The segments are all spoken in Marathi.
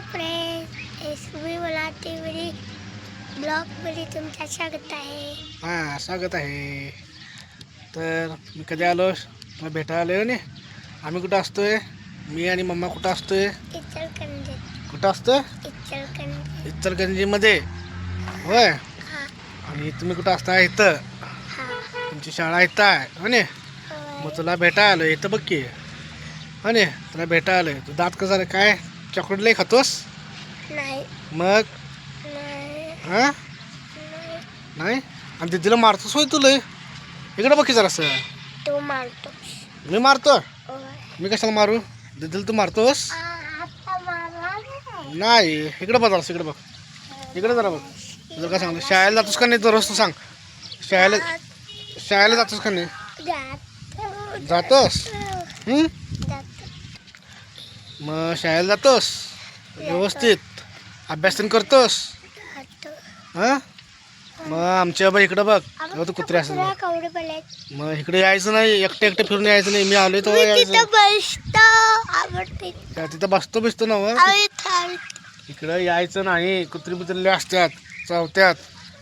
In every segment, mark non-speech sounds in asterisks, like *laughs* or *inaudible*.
फ्रेंड एस ब्लॉगमध्ये तुमचं स्वागत आहे. हां स्वागत आहे. तर मी कधी आलो? मग भेटायला आलो ना आम्ही कुठं असतोय? मी आणि मम्मा कुठं असतोय? इचलकरंजी. कुठं असतोय? इचलकरंजी. इचलगंजीमध्ये होय? हा. आणि तुम्ही कुठं असता इथं? हा. तुमची शाळा इथं आहे हो ने होय. मग तुला भेटायला आलो इथं बघ की. हो ने तुला भेटायला आलोय. तू दात कसं झालं? काय? चॉकलेट लई खातोस? नाही. मग? नाही. हां? आणि दिदीला मारतोस होय तुला इकडं बघ की जरासं. तो मारतो मी मारतो. मी कशाला मारू? दिदीला तू मारतोस? नाही. इकडे बघ जरासं इकडे बघ. इकडे जरा बघ. तुला काय सांगतो? शाळेला जातोस का नाही दररोज तू सांग. शाळेला शाळेला जातोस का नाही? जातो. जातोस? हं? मग शाळेला जातोस? व्यवस्थित. अभ्यास पण करतोस. हां? मग आमच्या बघ इकडं बघ. तेव्हा तू कुत्रे असेल. मग इकडे यायचं नाही. एकटे एकटे फिरून यायचं नाही. मी आलोय तेव्हा तिथं यायचं. आवडते. त्या तिथं बसतो बिसतो ना थांब- इकडं यायचं नाही. कुत्री बित्रीले असतात चावत्यात.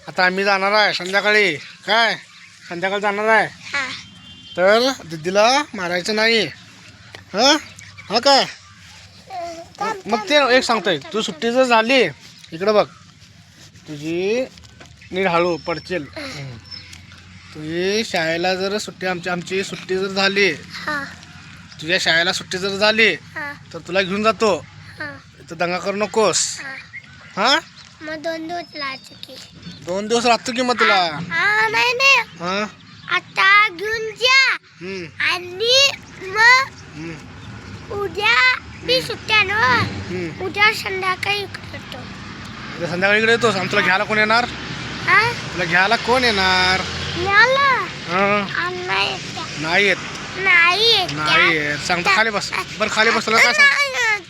आता आम्ही जाणार आहे संध्याकाळी. काय? संध्याकाळी जाणार आहे? हा. तर दिदीला मारायचं नाही. हां? हा काय? मग ते एक सांगतोय तू सुट्टी जर झाली इकडं बघ तुझी नीट हळू पडचेल. तुझी शाळेला जर सुट्टी आमची आमची सुट्टी जर झाली हा. तुझ्या शाळेला सुट्टी जर झाली हा. तर तुला घेऊन जातो. हा. इथं दंगा करू नकोस. हा. हां? मग दोन दिवस की. दोन दिवस राहतो की मग तुला? हा नाही नाही. हां? आता घेऊन जा. हम्म, आणि मग हम्म, उद्या मी सुट्ट्या ना. उद्या संध्याकाळी करतो उद्या संध्याकाळी इकडे येतोस तुला घ्यायला कोण येणार? तुला घ्यायला कोण येणार? नाही येत. नाही येत. सांगतो खाली बस. बरं खाली बस तुला काय सांग.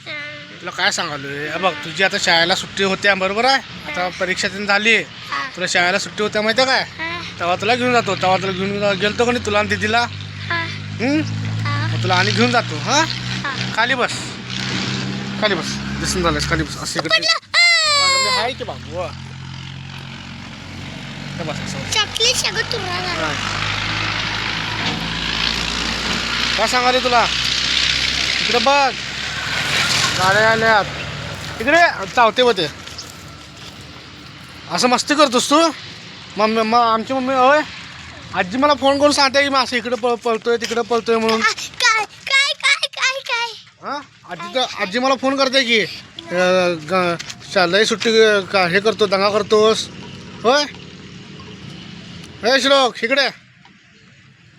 तुला काय सांगालोय? बघ तुझी आता शाळेला सुट्टी होत्या बरोबर आहे? आता परीक्षा तीन झाली. तुला शाळेला सुट्टी होत्या माहिती काय? तेव्हा तुला घेऊन जातो. तेव्हा तुला घेऊन गेलतो का नाही तुला आणि दिदीला? तुला आणि घेऊन जातो हा. खाली बस. खाली बस दिसून झालंस खाली बस असं इकडे आहे की बाबू? वा. हे बस असं. चकली सगळं झालं. काय सांगाले तुला? इकडे बघ. गाड्या आल्यात. इकडे चावते होते असं मस्ती करतोस तू? मम्मी मग आमची मम्मी होय? आजी मला फोन करून सांगते की मी असं इकडे पळ पळतोय तिकडे पळतोय म्हणून आ, काय काय काय काय काय हां? आजी तर आजी मला फोन करते की शालेय सुट्टी का हे करतो दंगा करतोस. होय? हे श्लोक इकडे.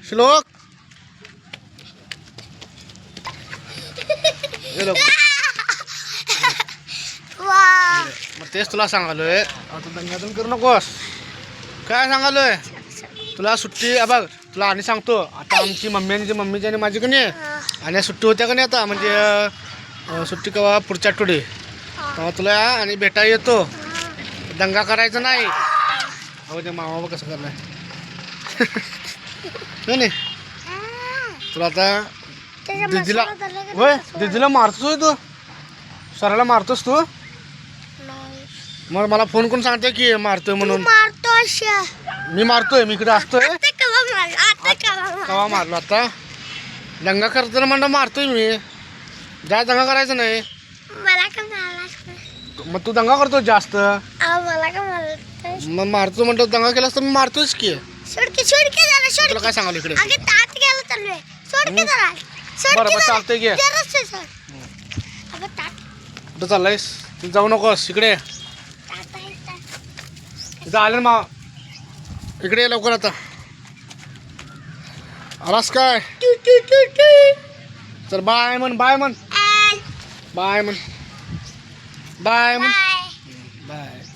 श्लोक. *laughs* मग तेच तुला सांगालोय आता दंगातून करू नकोस. काय सांगालोय? तुला सुट्टी बघ. तुला आणि सांगतो आता आमची मम्मी आणि मम्मीची आणि माझी कणी आणि सुट्टी होत्या का नाही आता म्हणजे सुट्टी केव्हा पुढच्या आठवडी. तेव्हा तुला आणि भेटा येतो. दंगा करायचा नाही. अहो ते मामा कसं करलाय. नाही तुला आता दिदीला होय? दिदीला मारतोस तू? सराला मारतोस तू. मग मला फोन करून सांगते की मारतोय म्हणून. मी मारतोय मी इकडे असतोय. कवा मार कवा मारलो आता? दंगा करताना म्हणलं मारतोय मी. जास्त दंगा करायचा नाही. मला का मारलास मग तू दंगा करतो जास्त? मला का मग मारतो म्हणतो दंगा केलास तर मी मारतोयच की. जरा तुला काय सांगाल इकडे? अगे तात गेला चालू आहे सोडके जरा. बरं बरं जरा. चालतंय की जराच आहे सोड. अगं तात कुठं चाललायस? तू जाऊ नकोस. इकडे तात आहे तात इथं आले ना मा इकडे ये लवकर आता. आलास काय? चल बाय म्हण बाय म्हण. बाय. म्हण. बाय म्हण. बाय.